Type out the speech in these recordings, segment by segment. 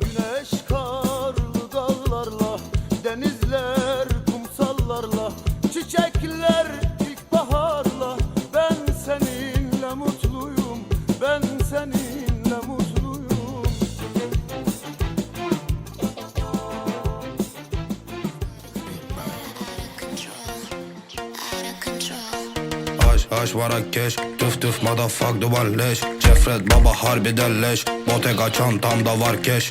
Güneş karlı dağlarla Denizler kumsallarla Çiçekler ilkbaharla. Ben seninle mutluyum Ben seninle mutluyum. Haş haş Marrakeş Tüf tüf motherfuck duvar leş. Cefret baba harbiden leş Bottega çantamda var keş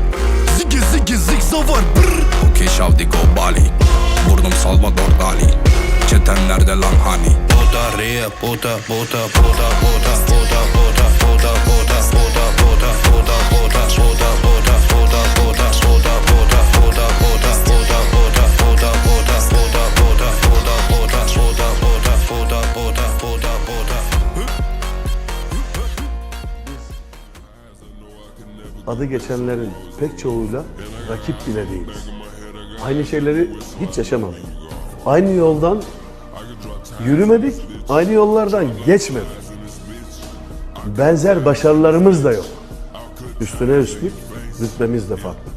Ziggy zig zavar, brr. Okey Şavdiko Bali Burnum Salvador Dali. Çetenlerde lan hani. Puta ria puta puta puta puta puta puta adı geçenlerin pek çoğuyla rakip bile değiliz. Aynı şeyleri hiç yaşamadık. Aynı yoldan yürümedik, aynı yollardan geçmedik. Benzer başarılarımız da yok. Üstüne üstlük rütbemiz de farklı.